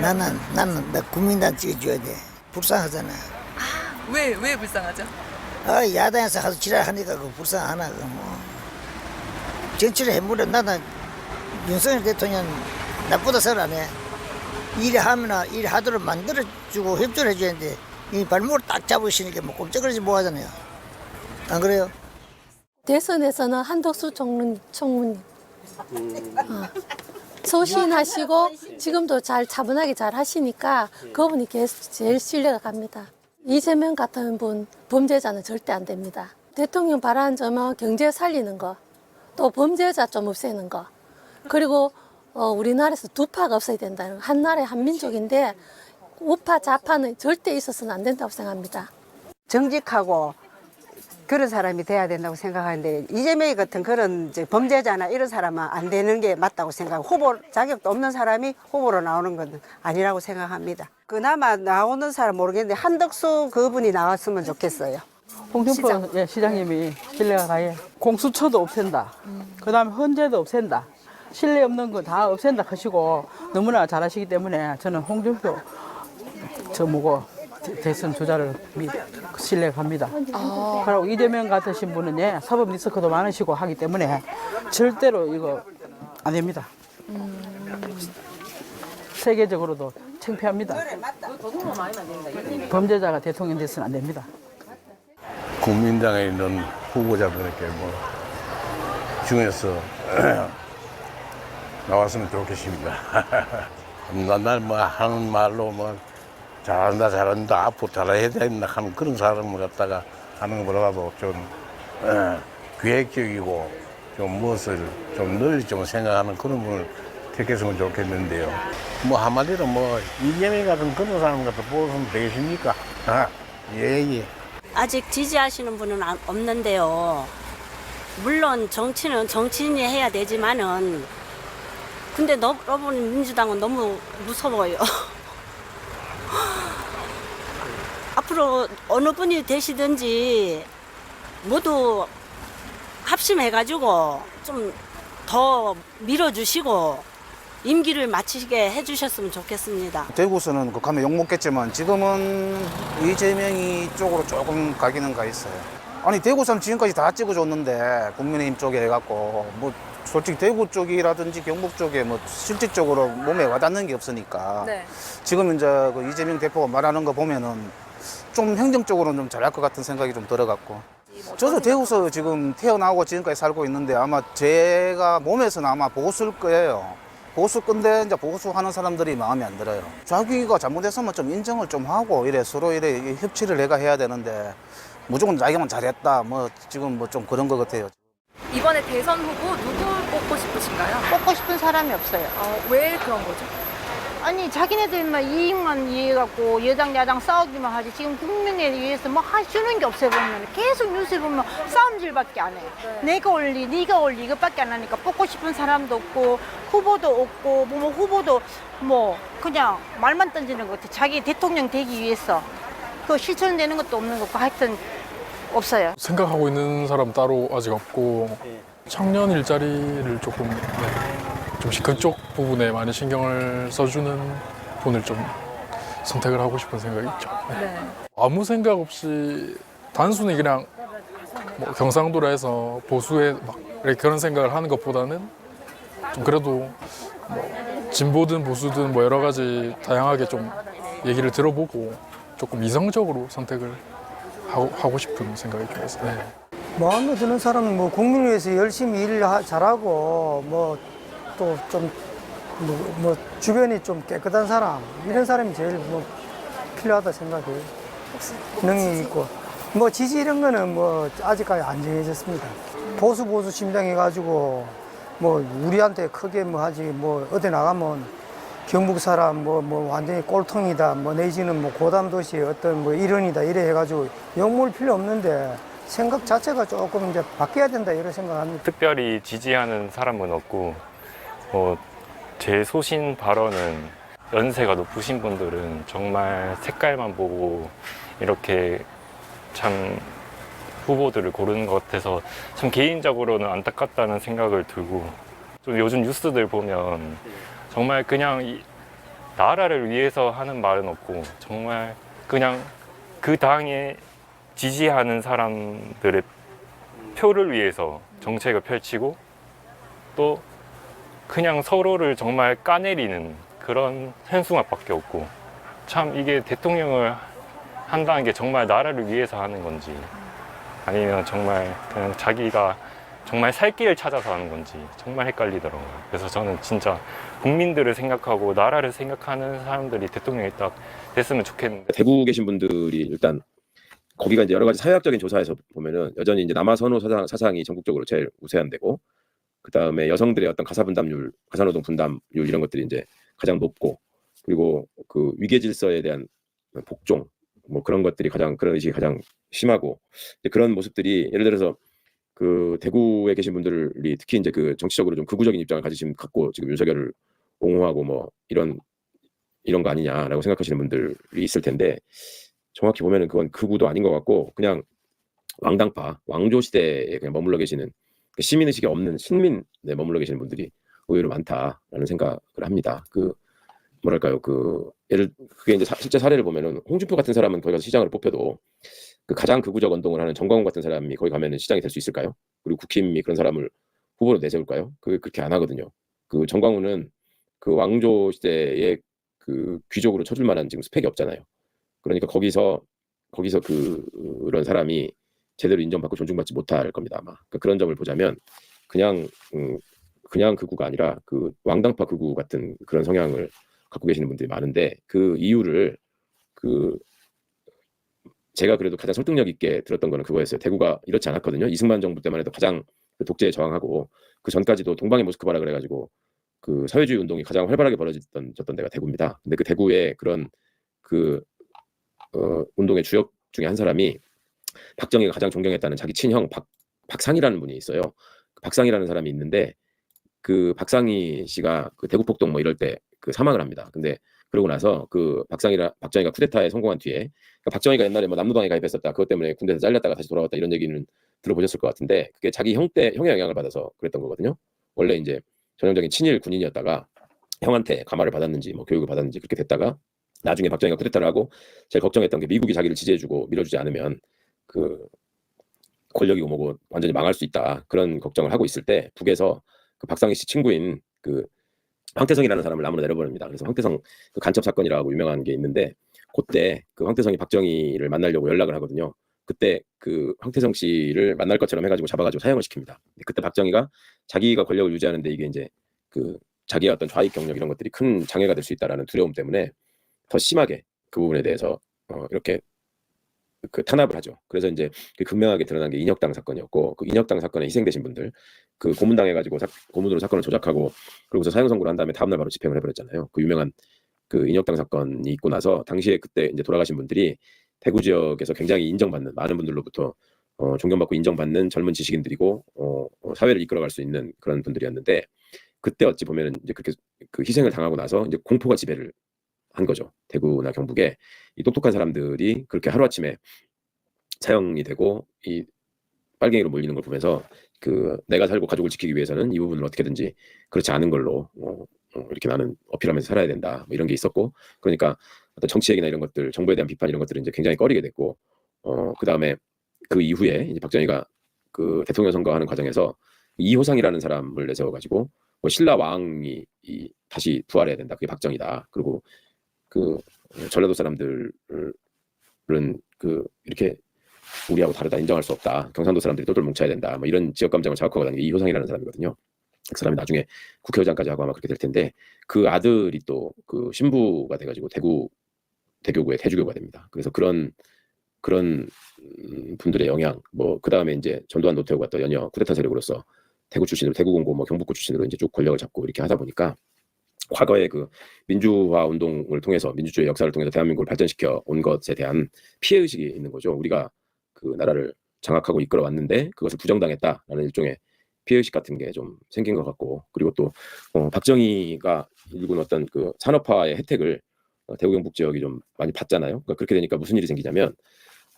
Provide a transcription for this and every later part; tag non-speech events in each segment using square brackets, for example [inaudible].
나는 나는 나 국민당 찍어줘야 돼. 불쌍하잖아. 왜, 왜 불쌍하죠? 아 야당에서 하도 지랄하니까 그 불쌍하나 그 뭐. 정치를 해물어 나는 윤석열 대통령 나쁘다 설안 해. 일하면 일하도록 만들어주고 협조를 해주는데 이 발목을 딱 잡으시니까 뭐 꼼짝거리지 뭐 하잖아요. 안 그래요? 대선에서는 한덕수 총문, 총무님. 어. 소신하시고 지금도 잘 차분하게 잘 하시니까 그분이 계속 제일 신뢰가 갑니다. 이재명 같은 분 범죄자는 절대 안 됩니다. 대통령 바라는 점은 경제 살리는 거, 또 범죄자 좀 없애는 거, 그리고 어, 우리나라에서 두 파가 없어야 된다는 거. 한 나라의 한 민족인데 우파 좌파는 절대 있어서는 안 된다고 생각합니다. 정직하고 그런 사람이 돼야 된다고 생각하는데 이재명이 같은 그런 범죄자나 이런 사람은 안 되는 게 맞다고 생각. 후보 자격도 없는 사람이 후보로 나오는 건 아니라고 생각합니다. 그나마 나오는 사람 모르겠는데 한덕수 그분이 나왔으면 좋겠어요. 홍준표 예, 시장님이 신뢰가 가해. 공수처도 없앤다. 그다음에 헌재도 없앤다. 신뢰 없는 거 다 없앤다 하시고 너무나 잘하시기 때문에 저는 홍준표 저 뭐고 대- 대선 주자를 미- 신뢰 갑니다. 그리고 이재명 같으신 분은 예, 사법 리스크도 많으시고 하기 때문에 절대로 이거 안 됩니다. 세계적으로도 창피합니다. 범죄자가 대통령 돼서는 안 됩니다. 국민당에 있는 후보자분에게 뭐 중에서 [clears throat] 나왔으면 좋겠습니다. [laughs] 맨날 뭐 하는 말로 뭐 잘한다 잘한다 앞으로 잘해야 된다 하는 그런 사람을 갖다가 하는 것보다도 좀 어, 계획적이고 좀 무엇을 좀 널리 좀 생각하는 그런 분을 택했으면 좋겠는데요. 뭐 한마디로 뭐 이재명 같은 그런 사람 같은 뽑으면 되겠습니까? 아, 예, 예. 아직 지지하시는 분은 안- 없는데요. 물론 정치는 정치인이 해야 되지만은 근데 너- 여러분 민주당은 너무 무서워요. [laughs] 앞으로 어느 분이 되시든지 모두 합심해가지고 좀 더 밀어주시고 임기를 마치게 해주셨으면 좋겠습니다. 대구에서는 그 가면 욕 먹겠지만 지금은 이재명이 쪽으로 조금 가기는 가 있어요. 아니 대구선 지금까지 다 찍어줬는데 국민의힘 쪽에 해갖고 뭐 솔직히 대구 쪽이라든지 경북 쪽에 뭐 실질적으로 몸에 와닿는 게 없으니까 네. 지금 이제 그 이재명 대표가 말하는 거 보면은 좀 행정적으로는 좀 잘할 것 같은 생각이 좀 들어갔고 저도 대구서 지금 태어나고 지금까지 살고 있는데 아마 제가 몸에서는 아마 보수일 거예요. 보수 건데 이제 보수 하는 사람들이 마음에 안 들어요. 자기가 잘못했으면 좀 인정을 좀 하고 이래 서로 이래 협치를 내가 해야 되는데 무조건 자기만 잘했다 뭐 지금 뭐 좀 그런 것 같아요. 이번에 대선 후보 누구 뽑고 싶으신가요? 뽑고 싶은 사람이 없어요. 어, 왜 그런 거죠? 아니 자기네들만 이익만 위해갖고 여당 야당 싸우기만 하지 지금 국민에 위해서 뭐 하시는 게 없어요 보면 계속 뉴스에 보면 싸움질밖에 안 해. 내가 올리, 네가 올리 이것밖에 안 하니까 뽑고 싶은 사람도 없고 후보도 없고 뭐, 뭐 후보도 뭐 그냥 말만 던지는 것 같아. 자기 대통령 되기 위해서 그 실천되는 것도 없는 것 같고 하여튼 없어요. 생각하고 있는 사람 따로 아직 없고 청년 일자리를 조금 네, 좀씩 그쪽 부분에 많이 신경을 써주는 분을 좀 선택을 하고 싶은 생각이 있죠. 네. 네. 아무 생각 없이 단순히 그냥 뭐 경상도라 해서 보수에 막 그런 생각을 하는 것보다는 좀 그래도 뭐 진보든 보수든 뭐 여러 가지 다양하게 좀 얘기를 들어보고 조금 이성적으로 선택을 하고, 하고 싶은 생각이 좀 있어요. 네. 마음에 드는 사람은 뭐 국민을 위해서 열심히 일 하- 잘하고 뭐 또좀 뭐, 뭐 주변이 좀 깨끗한 사람 이런 사람이 제일 뭐 필요하다 생각해요. 능력 있고 뭐 지지 이런 거는 뭐 아직까지 안 정해졌습니다. 보수 보수 심장해 가지고 뭐 우리한테 크게 뭐 하지 뭐 어디 나가면 경북 사람 뭐, 뭐 완전히 꼴통이다 뭐 내지는 뭐 고담 도시의 어떤 뭐 일원이다 이래 해가지고 욕먹을 필요 없는데 생각 자체가 조금 이제 바뀌어야 된다 이런 생각합니다. 특별히 지지하는 사람은 없고 뭐 제 소신 발언은 연세가 높으신 분들은 정말 색깔만 보고 이렇게 참 후보들을 고르는 것 같아서 참 개인적으로는 안타깝다는 생각을 들고 좀 요즘 뉴스들 보면 정말 그냥 이- 나라를 위해서 하는 말은 없고 정말 그냥 그 당에 지지하는 사람들의 표를 위해서 정책을 펼치고 또 그냥 서로를 정말 까내리는 그런 현수막밖에 없고 참 이게 대통령을 한다는 게 정말 나라를 위해서 하는 건지 아니면 정말 그냥 자기가 정말 살 길을 찾아서 하는 건지 정말 헷갈리더라고요. 그래서 저는 진짜 국민들을 생각하고 나라를 생각하는 사람들이 대통령이 딱 됐으면 좋겠는데 대구 계신 분들이 일단 거기가 이제 여러 가지 사회학적인 조사에서 보면은 여전히 이제 남아 선호 사상, 사상이 전국적으로 제일 우세한데고 그 다음에 여성들의 어떤 가사 분담률, 가사노동 분담률 이런 것들이 이제 가장 높고 그리고 그 위계 질서에 대한 복종 뭐 그런 것들이 가장 그런 의식이 가장 심하고 이제 그런 모습들이 예를 들어서 그 대구에 계신 분들이 특히 이제 그 정치적으로 좀 극우적인 입장을 가지신 갖고 지금 윤석열을 옹호하고 뭐 이런 이런 거 아니냐라고 생각하시는 분들이 있을 텐데 정확히 보면은 그건 극우도 아닌 것 같고 그냥 왕당파 왕조 시대에 그냥 머물러 계시는 그 시민 의식이 없는 신민에 머물러 계시는 분들이 의외로 많다라는 생각을 합니다. 그 뭐랄까요 그 예를 그게 이제 사- 실제 사례를 보면은 홍준표 같은 사람은 거기 가서 시장으로 뽑혀도 그 가장 극우적 운동을 하는 정광훈 같은 사람이 거기 가면은 시장이 될 수 있을까요? 그리고 국힘이 그런 사람을 후보로 내세울까요? 그게 그렇게 안 하거든요. 그 정광훈은 그 왕조 시대에 그 귀족으로 쳐줄 만한 지금 스펙이 없잖아요. 그러니까 거기서 거기서 그 그런 사람이 제대로 인정받고 존중받지 못할 겁니다 아마. 그러니까 그런 점을 보자면 그냥 음, 그냥 극우가 아니라 그 왕당파 극우 같은 그런 성향을 갖고 계시는 분들이 많은데 그 이유를 그 제가 그래도 가장 설득력 있게 들었던 거는 그거였어요. 대구가 이렇지 않았거든요. 이승만 정부 때만 해도 가장 그 독재에 저항하고 그 전까지도 동방의 모스크바라 그래가지고 그 사회주의 운동이 가장 활발하게 벌어졌던 졌던 데가 대구입니다. 근데 그 대구에 그런 그 어, 운동의 주역 중에 한 사람이 박정희가 가장 존경했다는 자기 친형 박 박상이라는 분이 있어요. 그 박상이라는 사람이 있는데 그 박상희 씨가 그 대구 폭동 뭐 이럴 때 그 사망을 합니다. 근데 그러고 나서 그 박상이라 박정희가 쿠데타에 성공한 뒤에 그러니까 박정희가 옛날에 뭐 남루당에 가입했었다. 그것 때문에 군대에서 잘렸다가 다시 돌아왔다 이런 얘기는 들어보셨을 것 같은데 그게 자기 형때 형의 영향을 받아서 그랬던 거거든요. 원래 이제 전형적인 친일 군인이었다가 형한테 감화를 받았는지 뭐 교육을 받았는지 그렇게 됐다가 나중에 박정희가 쿠데타를 하고 제일 걱정했던 게 미국이 자기를 지지해주고 밀어주지 않으면 그 권력이고 뭐고 완전히 망할 수 있다 그런 걱정을 하고 있을 때 북에서 그 박상희 씨 친구인 그 황태성이라는 사람을 남으로 내려버립니다. 그래서 황태성 그 간첩 사건이라고 유명한 게 있는데 그때 그 황태성이 박정희를 만나려고 연락을 하거든요. 그때 그 황태성 씨를 만날 것처럼 해가지고 잡아가지고 사형을 시킵니다. 그때 박정희가 자기가 권력을 유지하는데 이게 이제 그 자기의 어떤 좌익 경력 이런 것들이 큰 장애가 될 수 있다라는 두려움 때문에 더 심하게 그 부분에 대해서 어, 이렇게 그 탄압을 하죠. 그래서 이제 그 극명하게 드러난 게 인혁당 사건이었고 그 인혁당 사건에 희생되신 분들 그 고문당해 가지고 사, 고문으로 사건을 조작하고 그러고서 사형 선고를 한 다음에 다음 날 바로 집행을 해 버렸잖아요. 그 유명한 그 인혁당 사건이 있고 나서 당시에 그때 이제 돌아가신 분들이 대구 지역에서 굉장히 인정받는 많은 분들로부터 어, 존경받고 인정받는 젊은 지식인들이고 어, 어, 사회를 이끌어갈 수 있는 그런 분들이었는데 그때 어찌 보면은 이제 그렇게 그 희생을 당하고 나서 이제 공포가 지배를 한 거죠. 대구나 경북에 이 똑똑한 사람들이 그렇게 하루아침에 사형이 되고 이 빨갱이로 몰리는 걸 보면서 그 내가 살고 가족을 지키기 위해서는 이 부분을 어떻게든지 그렇지 않은 걸로 어, 어, 이렇게 나는 어필하면서 살아야 된다. 뭐 이런 게 있었고 그러니까 어떤 정치 얘기나 이런 것들 정부에 대한 비판 이런 것들은 이제 굉장히 꺼리게 됐고 어 그다음에 그 이후에 이제 박정희가 그 대통령 선거하는 과정에서 이호상이라는 사람을 내세워 가지고 뭐 신라 왕이 이 다시 부활해야 된다. 그게 박정희다. 그리고 그 전라도 사람들은 그 이렇게 우리하고 다르다 인정할 수 없다. 경상도 사람들이 똘똘 뭉쳐야 된다. 뭐 이런 지역 감정을 자극하고 다니는 게 이호상이라는 사람이거든요. 그 사람이 나중에 국회의장까지 하고 아마 그렇게 될 텐데 그 아들이 또 그 신부가 돼가지고 대구 대교구의 태주교가 됩니다. 그래서 그런 그런 음, 분들의 영향 뭐그 다음에 이제 전두환 노태우가 또 연이어 쿠데타 세력으로서 대구 출신으로 대구 공고 뭐 경북고 출신으로 이제 쭉 권력을 잡고 이렇게 하다 보니까 과거에 그 민주화 운동을 통해서 민주주의 역사를 통해서 대한민국을 발전시켜 온 것에 대한 피해 의식이 있는 거죠. 우리가 그 나라를 장악하고 이끌어 왔는데 그것을 부정당했다라는 일종의 피해 의식 같은 게 좀 생긴 것 같고 그리고 또 어, 박정희가 일군 어떤 그 산업화의 혜택을 어, 대구 경북 지역이 좀 많이 받잖아요. 그러니까 그렇게 되니까 무슨 일이 생기냐면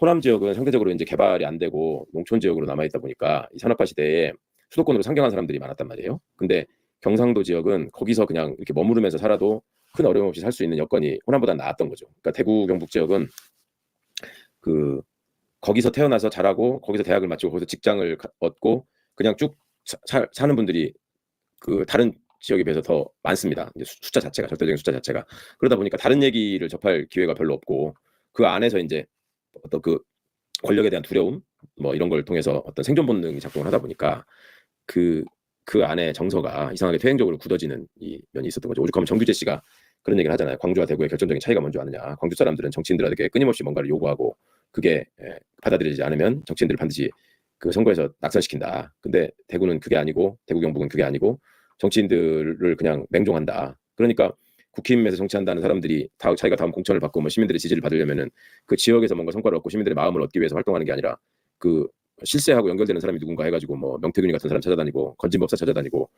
호남 지역은 상대적으로 이제 개발이 안 되고 농촌 지역으로 남아 있다 보니까 이 산업화 시대에 수도권으로 상경한 사람들이 많았단 말이에요. 근데 경상도 지역은 거기서 그냥 이렇게 머무르면서 살아도 큰 어려움 없이 살 수 있는 여건이 호남보다 나았던 거죠. 그러니까 대구 경북 지역은 그 거기서 태어나서 자라고 거기서 대학을 마치고 거기서 직장을 가- 얻고 그냥 쭉 사, 사는 분들이 그 다른 지역에 비해서 더 많습니다. 이제 수- 숫자 자체가 절대적인 숫자 자체가 그러다 보니까 다른 얘기를 접할 기회가 별로 없고 그 안에서 이제 어떤 그 권력에 대한 두려움 뭐 이런 걸 통해서 어떤 생존 본능이 작동을 하다 보니까 그 그 안에 정서가 이상하게 퇴행적으로 굳어지는 이 면이 있었던 거죠. 오죽하면 정규재 씨가 그런 얘기를 하잖아요. 광주와 대구의 결정적인 차이가 뭔지 아느냐. 광주 사람들은 정치인들에게 끊임없이 뭔가를 요구하고 그게 예, 받아들여지지 않으면 정치인들을 반드시 그 선거에서 낙선시킨다. 근데 대구는 그게 아니고 대구 경북은 그게 아니고 정치인들을 그냥 맹종한다. 그러니까 국힘에서 정치한다는 사람들이 다 자기가 다음 공천을 받고 뭐 시민들의 지지를 받으려면은 그 지역에서 뭔가 성과를 얻고 시민들의 마음을 얻기 위해서 활동하는 게 아니라 그 실세하고 연결되는 사람이 누군가 해가지고 뭐 명태균이 같은 사람 찾아다니고 건진법사 찾아다니고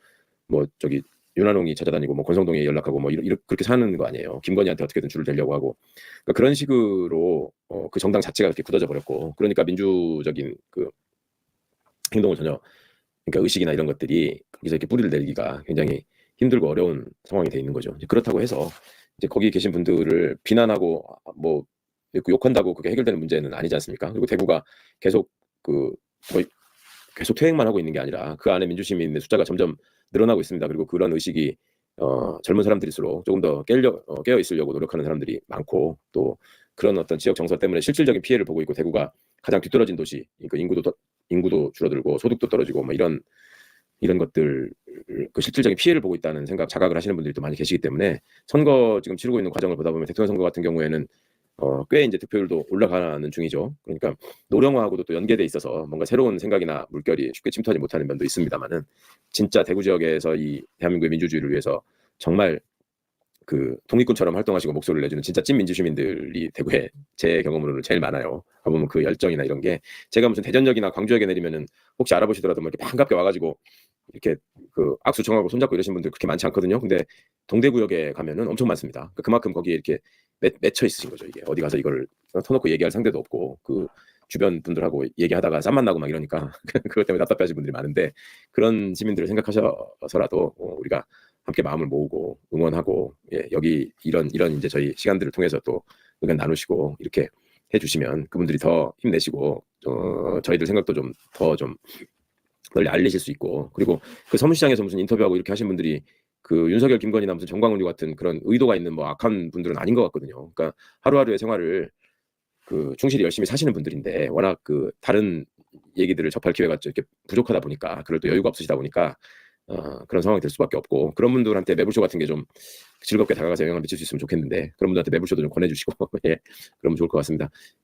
뭐 저기 윤한홍이 찾아다니고 뭐 권성동이 연락하고 뭐 이렇게 그렇게 사는 거 아니에요. 김건희한테 어떻게든 줄을 대려고 하고 그러니까 그런 식으로 어, 그 정당 자체가 이렇게 굳어져 버렸고 그러니까 민주적인 그 행동을 전혀 그러니까 의식이나 이런 것들이 거기서 이렇게 뿌리를 내리기가 굉장히 힘들고 어려운 상황이 돼 있는 거죠. 그렇다고 해서 이제 거기 계신 분들을 비난하고 뭐 욕한다고 그게 해결되는 문제는 아니지 않습니까? 그리고 대구가 계속 그 거의 계속 퇴행만 하고 있는 게 아니라 그 안에 민주시민의 숫자가 점점 늘어나고 있습니다. 그리고 그런 의식이 어, 젊은 사람들일수록 조금 더 깨려, 어, 깨어 있으려고 노력하는 사람들이 많고 또 그런 어떤 지역 정서 때문에 실질적인 피해를 보고 있고 대구가 가장 뒤떨어진 도시, 그러니까 인구도 더- 인구도 줄어들고 소득도 떨어지고 뭐 이런 이런 것들 그 실질적인 피해를 보고 있다는 생각 자각을 하시는 분들이 또 많이 계시기 때문에 선거 지금 치르고 있는 과정을 보다 보면 대통령 선거 같은 경우에는 어, 꽤 이제 득표율도 올라가는 중이죠. 그러니까 노령화하고도 또 연계돼 있어서 뭔가 새로운 생각이나 물결이 쉽게 침투하지 못하는 면도 있습니다만은 진짜 대구 지역에서 이 대한민국의 민주주의를 위해서 정말 그 독립군처럼 활동하시고 목소리를 내주는 진짜 찐 민주시민들이 대구에 제 경험으로는 제일 많아요. 가보면 그 열정이나 이런 게 제가 무슨 대전역이나 광주역에 내리면은 혹시 알아보시더라도 뭐 이렇게 반갑게 와가지고 이렇게 그 악수 청하고 손잡고 이러신 분들 그렇게 많지 않거든요. 근데 동대구역에 가면은 엄청 많습니다. 그러니까 그만큼 거기에 이렇게 맺, 맺혀 있으신 거죠. 이게 어디 가서 이걸 터놓고 얘기할 상대도 없고 그 주변 분들하고 얘기하다가 쌈만 나고 막 이러니까 [laughs] 그것 때문에 답답해하시는 분들이 많은데 그런 시민들을 생각하셔서라도 어, 우리가 함께 마음을 모으고 응원하고 예, 여기 이런 이런 이제 저희 시간들을 통해서 또 의견 나누시고 이렇게 해주시면 그분들이 더 힘내시고 어, 저희들 생각도 좀 더좀 널리 알리실 수 있고 그리고 그 서문시장에서 무슨 인터뷰하고 이렇게 하신 분들이 그 윤석열, 김건희나 무슨 정광훈 같은 그런 의도가 있는 뭐 악한 분들은 아닌 것 같거든요. 그러니까 하루하루의 생활을 그 충실히 열심히 사시는 분들인데 워낙 그 다른 얘기들을 접할 기회가 좀 이렇게 부족하다 보니까 그럴 또 여유가 없으시다 보니까 어, 그런 상황이 될 수밖에 없고 그런 분들한테 매불쇼 같은 게 좀 즐겁게 다가가서 영향을 미칠 수 있으면 좋겠는데 그런 분들한테 매불쇼도 좀 권해주시고 [laughs] 예 그러면 좋을 것 같습니다.